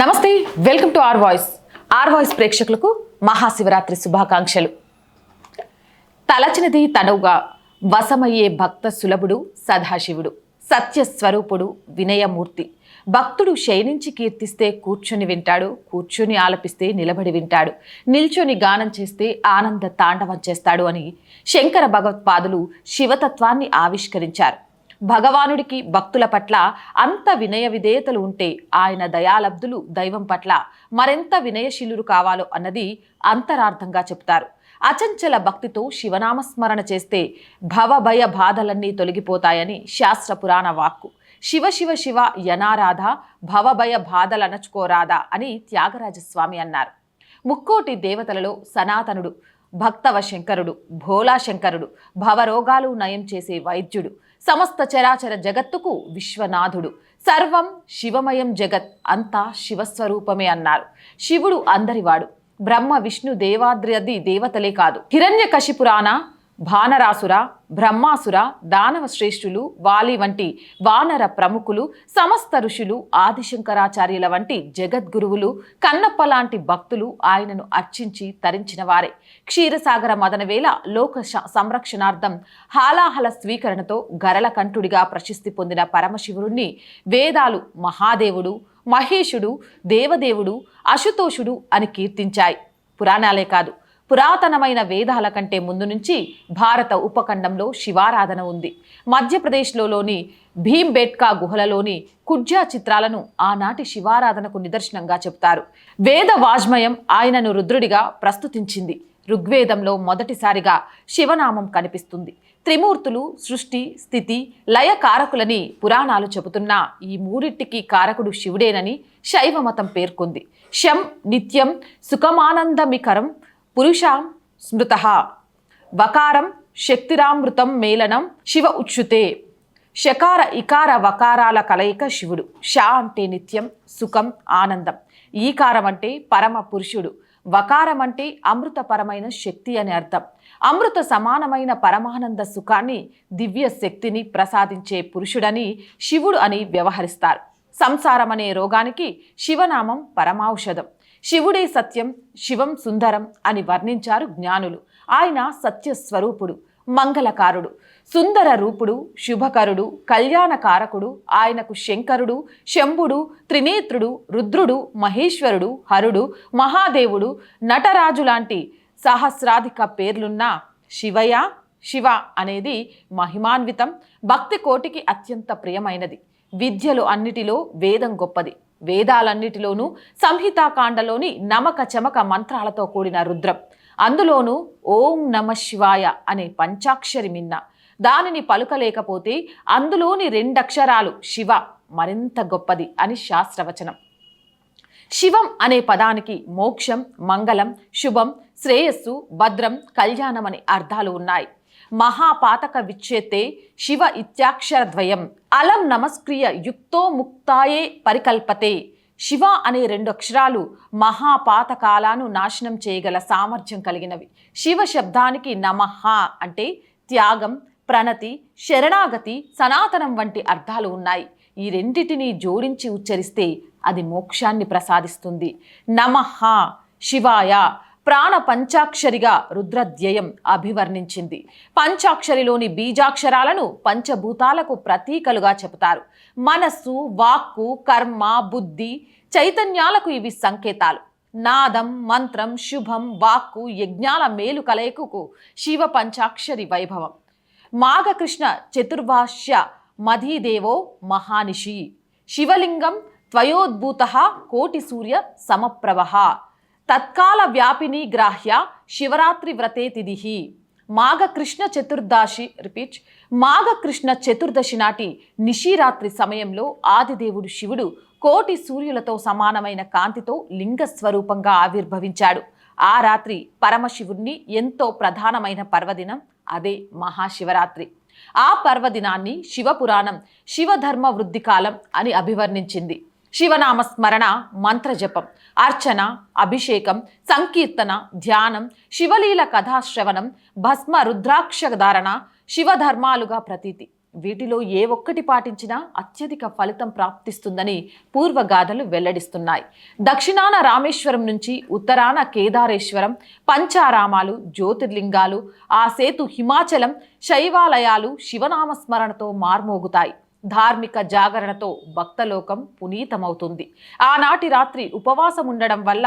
నమస్తే welcome to R voice. R voice ప్రేక్షకులకు మహాశివరాత్రి శుభాకాంక్షలు. తలచినది తనువుగా వశమయ్యే భక్త సులభుడు సదాశివుడు సత్యస్వరూపుడు వినయమూర్తి. భక్తుడు శయనించి కీర్తిస్తే కూర్చుని వింటాడు కూర్చుని ఆలపిస్తే నిలబడి వింటాడు నిల్చొని గానం చేస్తే ఆనంద తాండవం చేస్తాడు అని శంకర భగవత్పాదులు శివతత్వాన్ని ఆవిష్కరించారు. భగవానుడికి భక్తుల పట్ల అంత వినయ విధేయతలు ఉంటే ఆయన దయాలబ్ధులు దైవం పట్ల మరెంత వినయశీలురు కావాలో అన్నది అంతరార్థంగా చెప్తారు. అచంచల భక్తితో శివనామస్మరణ చేస్తే భవభయ బాధలన్నీ తొలగిపోతాయని శాస్త్ర పురాణ వాక్కు. శివ శివ శివ యనారాధ భవభయ బాధలనచుకోరాధా అని త్యాగరాజస్వామి అన్నారు. ముక్కోటి దేవతలలో సనాతనుడు భక్తవ శంకరుడు భోలా శంకరుడు భవరోగాలు నయం చేసే వైద్యుడు సమస్త చరాచర జగత్తుకు విశ్వనాథుడు. సర్వం శివమయం జగత్ అంతా శివస్వరూపమే అన్నారు. శివుడు అందరివాడు. బ్రహ్మ విష్ణు దేవాద్రది దేవతలే కాదు. హిరణ్య కశిపురాణ భానరాసుర బ్రహ్మాసుర దానవ శ్రేష్ఠులు వాలి వంటి వానర ప్రముఖులు సమస్త ఋషులు ఆదిశంకరాచార్యుల వంటి జగద్గురువులు కన్నప్ప లాంటి భక్తులు ఆయనను అర్చించి తరించిన వారే. క్షీరసాగర మదనవేళ లోక సంరక్షణార్థం హాలాహల స్వీకరణతో గరళకంఠుడిగా ప్రశస్తి పొందిన పరమశివుడిని వేదాలు మహాదేవుడు మహేషుడు దేవదేవుడు అశుతోషుడు అని కీర్తించాయి. పురాణాలే కాదు పురాతనమైన వేదాల కంటే ముందు నుంచి భారత ఉపఖండంలో శివారాధన ఉంది. మధ్యప్రదేశ్లోని భీంబేట్కా గుహలలోని కుడ్జా చిత్రాలను ఆనాటి శివారాధనకు నిదర్శనంగా చెప్తారు. వేద వాజ్మయం ఆయనను రుద్రుడిగా ప్రస్తుతించింది. ఋగ్వేదంలో మొదటిసారిగా శివనామం కనిపిస్తుంది. త్రిమూర్తులు సృష్టి స్థితి లయ కారకులని పురాణాలు చెబుతున్నా ఈ మూడింటికి కారకుడు శివుడేనని శైవమతం పేర్కొంది. శం నిత్యం సుఖమానందమికరం పురుషాం స్మృత. వకారం శక్తిరామృతం మేళనం శివ ఉచ్యుతే. షకార ఇకార వకారాల కలయిక శివుడు. షా అంటే నిత్యం సుఖం ఆనందం. ఈకారం అంటే పరమ పురుషుడు. వకారం అంటే అమృతపరమైన శక్తి అని అర్థం. అమృత సమానమైన పరమానంద సుఖాన్ని దివ్య శక్తిని ప్రసాదించే పురుషుడని శివుడు అని వ్యవహరిస్తారు. సంసారం అనే రోగానికి శివనామం పరమాౌషధం శివుడే సత్యం శివం సుందరం అని వర్ణించారు జ్ఞానులు. ఆయన సత్య స్వరూపుడు మంగళకారుడు సుందర రూపుడు శుభకరుడు కళ్యాణకారకుడు ఆయనకు శంకరుడు శంభుడు త్రినేత్రుడు రుద్రుడు మహేశ్వరుడు హరుడు మహాదేవుడు నటరాజు లాంటి సహస్రాధిక పేర్లున్న శివయ శివ అనేది మహిమాన్వితం భక్తి కోటికి అత్యంత ప్రియమైనది. విద్యలు అన్నిటిలో వేదం గొప్పది. వేదాలన్నిటిలోనూ సంహితాకాండలోని నమక చమక మంత్రాలతో కూడిన రుద్రం. అందులోనూ ఓం నమ శివాయ అనే పంచాక్షరి మిన్న. దానిని పలుకలేకపోతే అందులోని రెండక్షరాలు శివ మరింత గొప్పది అని శాస్త్రవచనం. శివం అనే పదానికి మోక్షం మంగళం శుభం శ్రేయస్సు భద్రం కళ్యాణం అనే అర్థాలు ఉన్నాయి. మహాపాతక విచ్చేతే శివ ఇత్యాక్షర ద్వయం అలం నమస్క్రియ యుక్తో ముక్తాయే పరికల్పతే. శివ అనే రెండు అక్షరాలు మహాపాతకాలను నాశనం చేయగల సామర్థ్యం కలిగినవి. శివ శబ్దానికి నమః అంటే త్యాగం ప్రణతి శరణాగతి సనాతనం వంటి అర్థాలు ఉన్నాయి. ఈ రెండిటిని జోడించి ఉచ్చరిస్తే అది మోక్షాన్ని ప్రసాదిస్తుంది. నమః శివాయ ప్రాణ పంచాక్షరిగా రుద్రధ్యయం అభివర్ణించింది. పంచాక్షరిలోని బీజాక్షరాలను పంచభూతాలకు ప్రతీకలుగా చెబుతారు. మనస్సు వాక్కు కర్మ బుద్ధి చైతన్యాలకు ఇవి సంకేతాలు. నాదం మంత్రం శుభం వాక్కు యజ్ఞాల మేలు కలయికకు శివ పంచాక్షరి వైభవం. మాఘకృష్ణ చతుర్భాష్య మధీదేవో మహానిషి. శివలింగం త్వయోద్భూత కోటి సూర్య సమప్రభ తత్కాల వ్యాపిని గ్రాహ్య శివరాత్రి వ్రతే తిథి మాఘకృష్ణ చతుర్దాశి రిపీట్ మాఘకృష్ణ చతుర్దశి నాటి నిషిరాత్రి సమయంలో ఆదిదేవుడు శివుడు కోటి సూర్యులతో సమానమైన కాంతితో లింగ స్వరూపంగా ఆవిర్భవించాడు. ఆ రాత్రి పరమశివుణ్ణి ఎంతో ప్రధానమైన పర్వదినం అదే మహాశివరాత్రి. ఆ పర్వదినాన్ని శివపురాణం శివధర్మ వృద్ధి కాలం అని అభివర్ణించింది. శివనామ స్మరణ మంత్రజపం అర్చన అభిషేకం సంకీర్తన ధ్యానం శివలీల కథాశ్రవణం భస్మ రుద్రాక్ష ధారణ శివధర్మాలుగా ప్రతీతి. వీటిలో ఏ ఒక్కటి పాటించినా అత్యధిక ఫలితం ప్రాప్తిస్తుందని పూర్వగాథలు వెల్లడిస్తున్నాయి. దక్షిణాన రామేశ్వరం నుంచి ఉత్తరాన కేదారేశ్వరం పంచారామాలు జ్యోతిర్లింగాలు ఆ సేతు హిమాచలం శైవాలయాలు శివనామస్మరణతో మార్మోగుతాయి. ధార్మిక జాగరణతో భక్తలోకం పునీతమవుతుంది. ఆనాటి రాత్రి ఉపవాసం ఉండడం వల్ల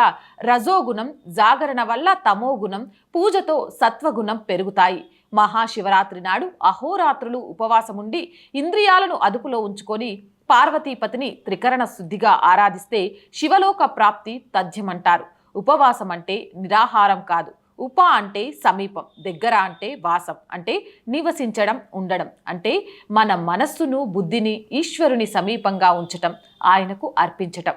రజోగుణం జాగరణ వల్ల తమోగుణం పూజతో సత్వగుణం పెరుగుతాయి. మహాశివరాత్రి నాడు అహోరాత్రులు ఉపవాసముండి ఇంద్రియాలను అదుపులో ఉంచుకొని పార్వతీపతిని త్రికరణ శుద్ధిగా ఆరాధిస్తే శివలోక ప్రాప్తి తథ్యమంటారు. ఉపవాసం అంటే నిరాహారం కాదు. ఉప అంటే సమీపం దగ్గర అంటే వాసం అంటే నివసించడం ఉండడం. అంటే మన మనస్సును బుద్ధిని ఈశ్వరుని సమీపంగా ఉంచటం ఆయనకు అర్పించటం.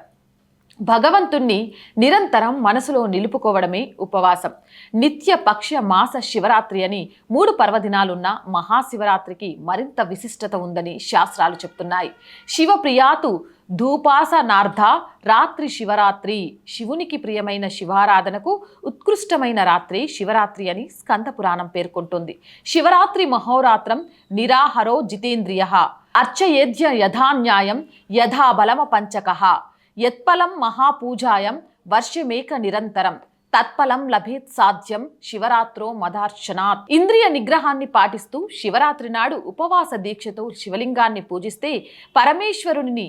భగవంతుణ్ణి నిరంతరం మనసులో నిలుపుకోవడమే ఉపవాసం. నిత్య పక్ష మాస శివరాత్రి అని మూడు పర్వదినాలున్న మహాశివరాత్రికి మరింత విశిష్టత ఉందని శాస్త్రాలు చెప్తున్నాయి. శివప్రియాతు ధూపాసనార్థ రాత్రి శివరాత్రి శివునికి ప్రియమైన శివారాధనకు ఉత్కృష్టమైన రాత్రి శివరాత్రి అని స్కంద పురాణం పేర్కొంటుంది. శివరాత్రి మహోరాత్రం నిరాహరో జితేంద్రియ అర్చయేద్య యథాన్యాయం యథాబలమ పంచక యత్ఫలం మహాపూజాయం వర్షమేక నిరంతరం. తత్ఫలం లభేత్ సాధ్యం శివరాత్రో మదార్చనాత్. ఇంద్రియ నిగ్రహాన్ని పాటిస్తూ శివరాత్రి నాడు ఉపవాస దీక్షతో శివలింగాన్ని పూజిస్తే పరమేశ్వరుని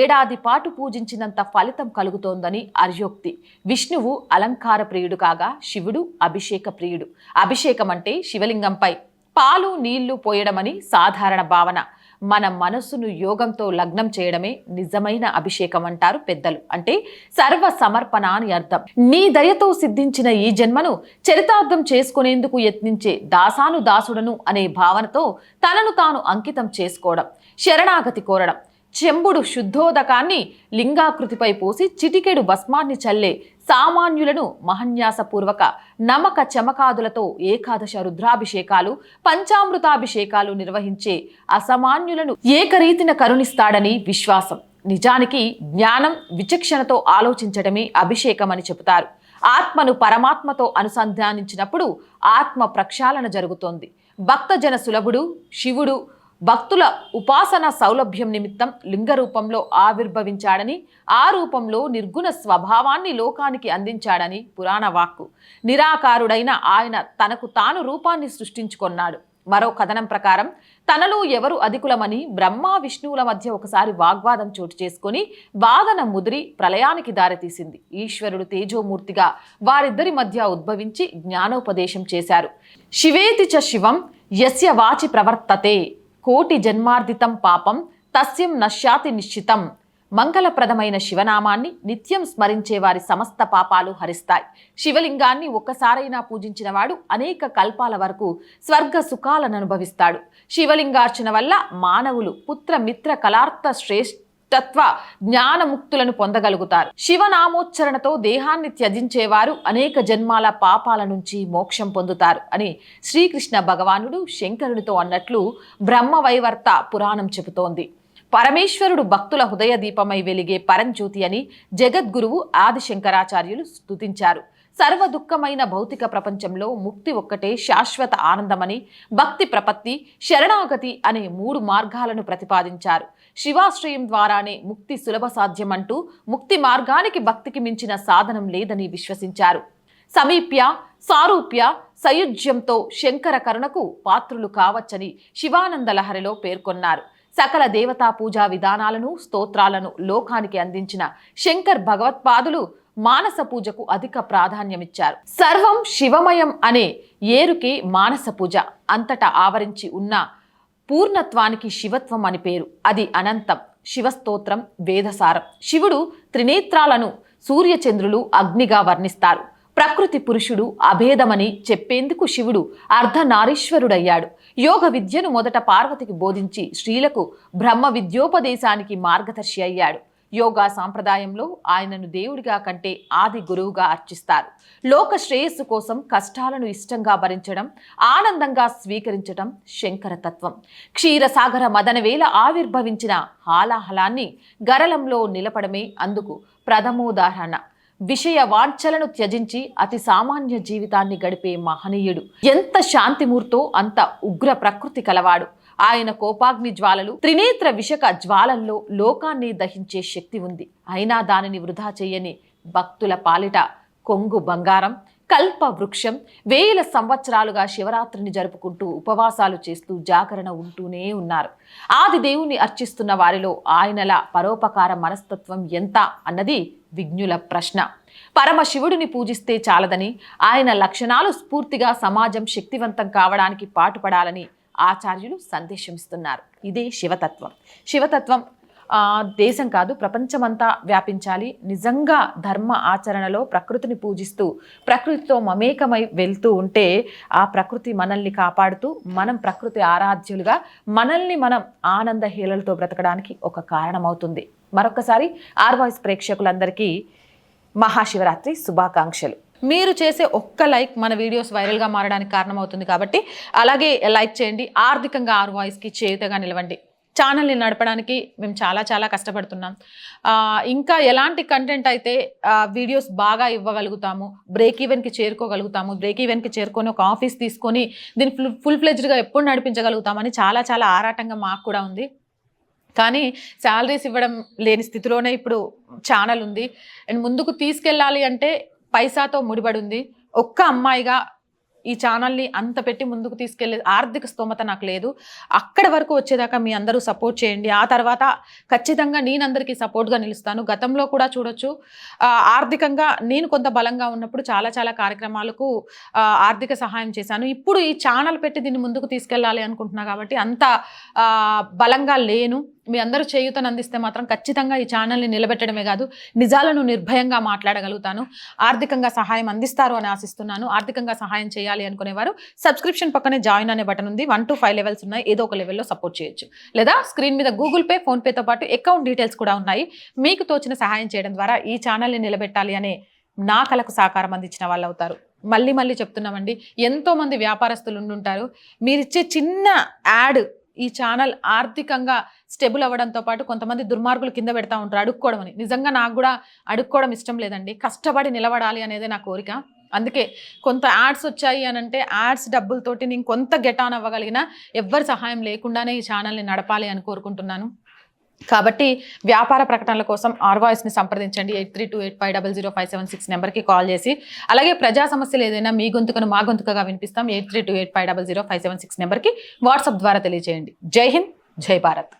ఏడాది పాటు పూజించినంత ఫలితం కలుగుతోందని అర్యోక్తి. విష్ణువు అలంకార ప్రియుడు కాగా శివుడు అభిషేక ప్రియుడు. అభిషేకం అంటే శివలింగంపై పాలు నీళ్ళు పోయడమని సాధారణ భావన. మన మనస్సును యోగంతో లగ్నం చేయడమే నిజమైన అభిషేకం అంటారు పెద్దలు. అంటే సర్వ సమర్పణ అని అర్థం. నీ దయతో సిద్ధించిన ఈ జన్మను చరితార్థం చేసుకునేందుకు యత్నించే దాసాను దాసుడను అనే భావనతో తనను తాను అంకితం చేసుకోవడం శరణాగతి కోరడం చెంబుడు శుద్ధోదకాన్ని లింగాకృతిపై పోసి చిటికెడు భస్మాన్ని చల్లే సామాన్యులను మహన్యాసపూర్వక నమక చమకాదులతో ఏకాదశ రుద్రాభిషేకాలు పంచామృతాభిషేకాలు నిర్వహించే అసమాన్యులను ఏకరీతిన కరుణిస్తాడని విశ్వాసం. నిజానికి జ్ఞానం విచక్షణతో ఆలోచించడమే అభిషేకమని చెబుతారు. ఆత్మను పరమాత్మతో అనుసంధానించినప్పుడు ఆత్మ ప్రక్షాళన జరుగుతోంది. భక్తజన సులభుడు శివుడు భక్తుల ఉపాసన సౌలభ్యం నిమిత్తం లింగ రూపంలో ఆవిర్భవించాడని ఆ రూపంలో నిర్గుణ స్వభావాన్ని లోకానికి అందించాడని పురాణ వాక్కు. నిరాకారుడైన ఆయన తనకు తాను రూపాన్ని సృష్టించుకొన్నాడు. మరో కథనం ప్రకారం తనలో ఎవరు అధికులమని బ్రహ్మ విష్ణువుల మధ్య ఒకసారి వాగ్వాదం చోటు చేసుకుని వాదన ముదిరి ప్రళయానికి దారితీసింది. ఈశ్వరుడు తేజోమూర్తిగా వారిద్దరి మధ్య ఉద్భవించి జ్ఞానోపదేశం చేశారు. శివేతి చ శివం యస్య వాచి ప్రవర్తతే. కోటి జన్మార్దితం పాపం తస్యం నశ్యాతి నిశ్చితం. మంగళప్రదమైన శివనామాన్ని నిత్యం స్మరించే వారి సమస్త పాపాలు హరిస్తాయి. శివలింగాన్ని ఒక్కసారైనా పూజించిన వాడు అనేక కల్పాల వరకు స్వర్గ సుఖాలను అనుభవిస్తాడు శివలింగార్చన వల్ల మానవులు పుత్ర మిత్ర శ్రేష్ఠ తత్వ జ్ఞానముక్తులను పొందగలుగుతారు. శివనామోచ్చరణతో దేహాన్ని త్యజించేవారు అనేక జన్మాల పాపాల నుంచి మోక్షం పొందుతారు అని శ్రీకృష్ణ భగవానుడు శంకరునితో అన్నట్లు బ్రహ్మవైవర్త పురాణం చెబుతోంది. పరమేశ్వరుడు భక్తుల హృదయ దీపమై వెలిగే పరంజ్యోతి అని జగద్గురువు ఆదిశంకరాచార్యులు స్తుతించారు. సర్వ దుఃఖమైన భౌతిక ప్రపంచంలో ముక్తి ఒక్కటే శాశ్వత ఆనందమని భక్తి ప్రపత్తి శరణాగతి అనే మూడు మార్గాలను ప్రతిపాదించారు. శివాశ్రయం ద్వారానే ముక్తి సులభ సాధ్యమంటూ ముక్తి మార్గానికి భక్తికి మించిన సాధనం లేదని విశ్వసించారు. సమీప్య సారూప్య సయుజ్యంతో శంకర కరుణకు పాత్రులు కావచ్చని శివానంద లహరిలో పేర్కొన్నారు. సకల దేవతా పూజా విధానాలను స్తోత్రాలను లోకానికి అందించిన శంకర్ భగవత్పాదులు మానస పూజకు అధిక ప్రాధాన్యమిచ్చారు. సర్వం శివమయం అనే ఏరుకి మానస పూజ అంతటా ఆవరించి ఉన్న పూర్ణత్వానికి శివత్వం అని పేరు. అది అనంతం. శివస్తోత్రం వేదసారం. శివుడు త్రినేత్రాలను సూర్యచంద్రులు అగ్నిగా వర్ణిస్తారు. ప్రకృతి పురుషుడు అభేదమని చెప్పేందుకు శివుడు అర్ధనారీశ్వరుడయ్యాడు. యోగ విద్యను మొదట పార్వతికి బోధించి స్త్రీలకు బ్రహ్మ విద్యోపదేశానికి మార్గదర్శి అయ్యాడు. యోగా సాంప్రదాయంలో ఆయనను దేవుడిగా కంటే ఆది గురువుగా అర్చిస్తారు. లోక శ్రేయస్సు కోసం కష్టాలను ఇష్టంగా భరించడం ఆనందంగా స్వీకరించడం శంకరతత్వం క్షీరసాగర మదనవేల ఆవిర్భవించిన హాలాహలాన్ని గరలంలో నిలపడమే అందుకు ప్రథమోదాహరణ. విషయ వాంఛలను త్యజించి అతి సామాన్య జీవితాన్ని గడిపే మహనీయుడు. ఎంత శాంతిమూర్తో అంత ఉగ్ర ప్రకృతి కలవాడు. ఆయన కోపాగ్ని జ్వాలలు త్రినేత్ర విషక జ్వాలల్లో లోకాన్ని దహించే శక్తి ఉంది. అయినా దానిని వృధా చేయని భక్తుల పాలిట కొంగు బంగారం కల్ప వృక్షం వేల సంవత్సరాలుగా శివరాత్రిని జరుపుకుంటూ ఉపవాసాలు చేస్తూ జాగరణ ఉంటూనే ఉన్నారు. ఆది దేవుని అర్చిస్తున్న వారిలో ఆయనల పరోపకార మనస్తత్వం ఎంత అన్నది విజ్ఞుల ప్రశ్న. పరమశివుడిని పూజిస్తే చాలదని ఆయన లక్షణాలు స్ఫూర్తిగా సమాజం శక్తివంతం కావడానికి పాటుపడాలని ఆచార్యులు సందేశమిస్తున్నారు. ఇదే శివతత్వం. శివతత్వం దేశం కాదు ప్రపంచమంతా వ్యాపించాలి. నిజంగా ధర్మ ఆచరణలో ప్రకృతిని పూజిస్తూ ప్రకృతితో మమేకమై వెళ్తూ ఉంటే ఆ ప్రకృతి మనల్ని కాపాడుతూ మనం ప్రకృతి ఆరాధ్యులుగా మనల్ని మనం ఆనందహీలలతో బ్రతకడానికి ఒక కారణమవుతుంది. మరొకసారి ఆర్ వాయిస్ ప్రేక్షకులందరికీ మహాశివరాత్రి శుభాకాంక్షలు. మీరు చేసే ఒక్క లైక్ మన వీడియోస్ వైరల్గా మారడానికి కారణమవుతుంది కాబట్టి అలాగే లైక్ చేయండి ఆర్థికంగా ఆర్ వాయిస్కి చేయుతగా నిలవండి. ఛానల్ని నడపడానికి మేము చాలా చాలా కష్టపడుతున్నాం. ఇంకా ఎలాంటి కంటెంట్ అయితే వీడియోస్ బాగా ఇవ్వగలుగుతాము బ్రేక్ ఈవెన్కి చేరుకోగలుగుతాము బ్రేక్ ఈవెన్కి చేరుకొని ఒక ఆఫీస్ తీసుకొని దీన్ని ఫుల్ ఫుల్ ఫ్లెజ్డ్గా ఎప్పుడు నడిపించగలుగుతామని చాలా చాలా ఆరాటంగా మాకు కూడా ఉంది. కానీ శాలరీస్ ఇవ్వడం లేని స్థితిలోనే ఇప్పుడు ఛానల్ ఉంది. అండ్ ముందుకు తీసుకెళ్ళాలి అంటే పైసాతో ముడిపడి ఉంది ఒక్క అమ్మాయిగా ఈ ఛానల్ని అంత పెట్టి ముందుకు తీసుకెళ్ళే ఆర్థిక స్తోమత నాకు లేదు. అక్కడ వరకు వచ్చేదాకా మీ అందరూ సపోర్ట్ చేయండి. ఆ తర్వాత ఖచ్చితంగా నేను అందరికీ సపోర్ట్గా నిలుస్తాను. గతంలో కూడా చూడొచ్చు. ఆర్థికంగా నేను కొంత బలంగా ఉన్నప్పుడు చాలా చాలా కార్యక్రమాలకు ఆర్థిక సహాయం చేశాను. ఇప్పుడు ఈ ఛానల్ పెట్టి దీన్ని ముందుకు తీసుకెళ్ళాలి అనుకుంటున్నా కాబట్టి అంత బలంగా లేను. మీ అందరూ చేయూతను అందిస్తే మాత్రం ఖచ్చితంగా ఈ ఛానల్ని నిలబెట్టడమే కాదు నిజాలను నిర్భయంగా మాట్లాడగలుగుతాను. ఆర్థికంగా సహాయం అందిస్తారు అని ఆశిస్తున్నాను. ఆర్థికంగా సహాయం చేయాలి అనుకునేవారు సబ్స్క్రిప్షన్ పక్కనే జాయిన్ అనే బటన్ ఉంది. వన్ టు ఫైవ్ లెవెల్స్ ఉన్నాయి. ఏదో ఒక లెవెల్లో సపోర్ట్ చేయొచ్చు. లేదా స్క్రీన్ మీద గూగుల్ పే ఫోన్పేతో పాటు అకౌంట్ డీటెయిల్స్ కూడా ఉన్నాయి. మీకు తోచిన సహాయం చేయడం ద్వారా ఈ ఛానల్ని నిలబెట్టాలి అనే నా కలకు సహకారం అందించిన వాళ్ళు అవుతారు మళ్ళీ మళ్ళీ చెప్తున్నామండి. ఎంతోమంది వ్యాపారస్తులు ఉండుంటారు. మీరిచ్చే చిన్న యాడ్ ఈ ఛానల్ ఆర్థికంగా స్టెబుల్ అవ్వడంతో పాటు కొంతమంది దుర్మార్గులు కింద పెడతా ఉంటారు అడుక్కోవడం అని. నిజంగా నాకు కూడా అడుక్కోవడం ఇష్టం లేదండి. కష్టపడి నిలబడాలి అనేది నా కోరిక. అందుకే కొంత యాడ్స్ వచ్చాయి అని అంటే యాడ్స్ డబ్బులతోటి నేను కొంత గెట్ ఆన్ అవ్వగలిగిన ఎవ్వరి సహాయం లేకుండానే ఈ ఛానల్ని నడపాలి అని కోరుకుంటున్నాను. కాబట్టి వ్యాపార ప్రకటనల కోసం ఆర్వాయిస్ని సంప్రదించండి. Eight three two eight five double zero five seven six నెంబర్కి కాల్ చేసి. అలాగే ప్రజా సమస్యలు ఏదైనా మీ గొంతుకను మా గొంతుకగా వినిపిస్తాం. Eight three two eight five double zero five seven six నెంబర్కి వాట్సాప్ ద్వారా తెలియజేయండి. జై హింద్ జై భారత్.